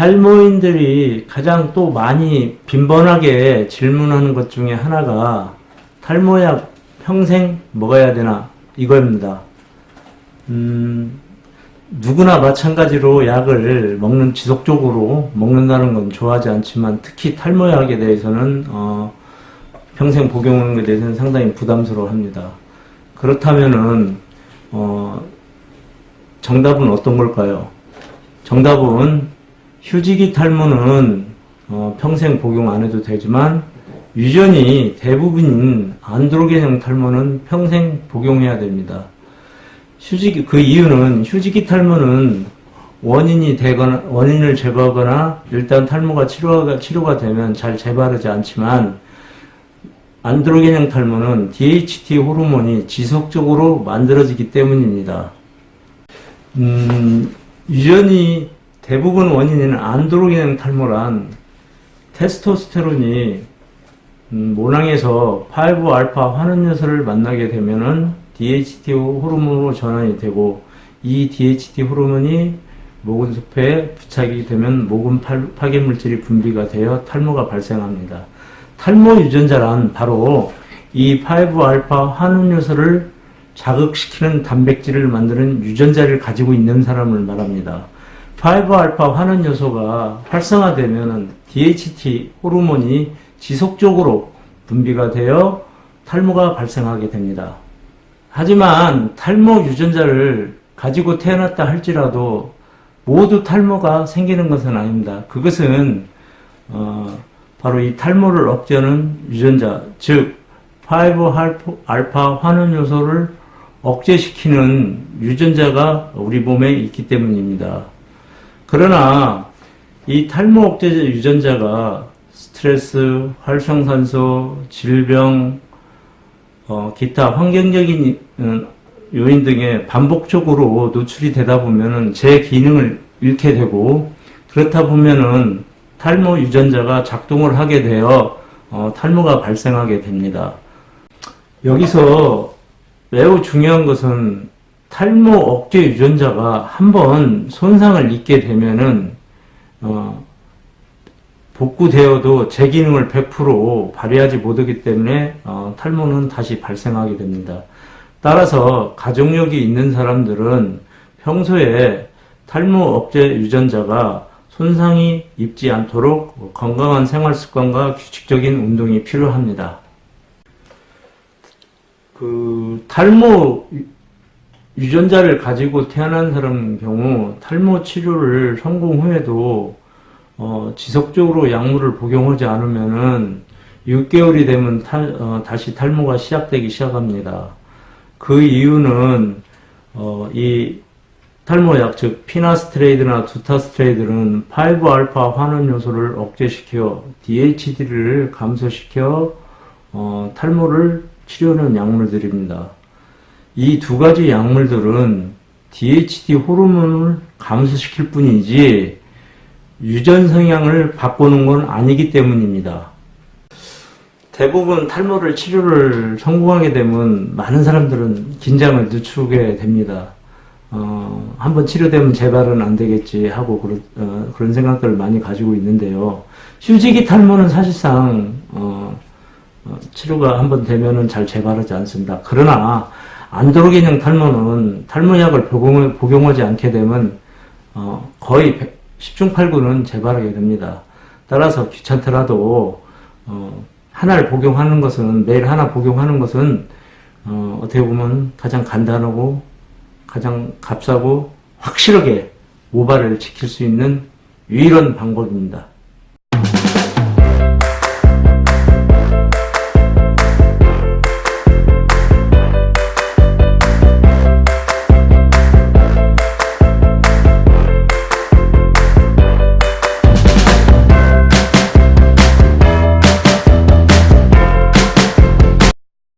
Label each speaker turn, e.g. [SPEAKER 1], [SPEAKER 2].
[SPEAKER 1] 탈모인들이 가장 또 많이 빈번하게 질문하는 것 중에 하나가 탈모약 평생 먹어야 되나 이거입니다. 음, 누구나 마찬가지로 약을 먹는 지속적으로 먹는다는 건 좋아하지 않지만 특히 탈모약에 대해서는 어, 평생 복용하는 것에 대해서는 상당히 부담스러워합니다. 그렇다면은 어, 정답은 어떤 걸까요? 정답은 휴지기 탈모는 어, 평생 복용 안 해도 되지만 유전이 대부분인 안드로겐형 탈모는 평생 복용해야 됩니다. 휴지기 그 이유는 휴지기 탈모는 원인이 되거나 원인을 제거하거나 일단 탈모가 치료가 치료가 되면 잘 재바르지 않지만 안드로겐형 탈모는 DHT 호르몬이 지속적으로 만들어지기 때문입니다. 음, 유전이 대부분 원인인 안드로겐형 탈모란 테스토스테론이 음, 모낭에서 5알파 환원 요소를 만나게 되면은 DHT 호르몬으로 전환이 되고 이 DHT 호르몬이 모근 숲에 부착이 되면 모근 팔- 파괴 물질이 분비가 되어 탈모가 발생합니다. 탈모 유전자란 바로 이 5알파 환원 요소를 자극시키는 단백질을 만드는 유전자를 가지고 있는 사람을 말합니다. 5알파 환원 요소가 활성화되면 DHT 호르몬이 지속적으로 분비가 되어 탈모가 발생하게 됩니다. 하지만 탈모 유전자를 가지고 태어났다 할지라도 모두 탈모가 생기는 것은 아닙니다. 그것은 어, 바로 이 탈모를 억제하는 유전자, 즉 5알파 환원 요소를 억제시키는 유전자가 우리 몸에 있기 때문입니다. 그러나 이 탈모 억제 유전자가 스트레스, 활성산소, 질병, 어, 기타 환경적인 어, 요인 등에 반복적으로 노출이 되다 보면은 제 기능을 잃게 되고 그렇다 보면은 탈모 유전자가 작동을 하게 되어 어, 탈모가 발생하게 됩니다. 여기서 매우 중요한 것은 탈모 억제 유전자가 한번 손상을 입게 되면은 어, 복구되어도 제 기능을 100% 발휘하지 못하기 때문에 어, 탈모는 다시 발생하게 됩니다. 따라서 가족력이 있는 사람들은 평소에 탈모 억제 유전자가 손상이 입지 않도록 건강한 생활 습관과 규칙적인 운동이 필요합니다. 그 탈모 유- 유전자를 가지고 태어난 사람 경우 탈모 치료를 성공 후에도 어, 지속적으로 약물을 복용하지 않으면은 6개월이 되면 탈- 어, 다시 탈모가 시작되기 시작합니다. 그 이유는 어, 이 탈모약 즉 피나스트레이드나 두타스트레이드는 5알파 환원 요소를 억제시켜 DHD를 감소시켜 어, 탈모를 치료하는 약물들입니다. 이 두 가지 약물들은 DHT 호르몬을 감소시킬 뿐이지 유전 성향을 바꾸는 건 아니기 때문입니다. 대부분 탈모를 치료를 성공하게 되면 많은 사람들은 긴장을 늦추게 됩니다. 어, 한번 치료되면 재발은 안 되겠지 하고 그런, 어, 그런 생각들을 많이 가지고 있는데요. 휴지기 탈모는 사실상 어, 어, 치료가 한번 되면은 잘 재발하지 않습니다. 그러나 안드로겐형 탈모는 탈모약을 복용, 복용 하지 않게 되면 어, 거의 10중 8구는 재발하게 됩니다. 따라서 귀찮더라도 어, 하나를 복용하는 것은 매일 하나 복용하는 것은 어, 어떻게 보면 가장 간단하고 가장 값싸고 확실하게 모발을 지킬 수 있는 유일한 방법입니다.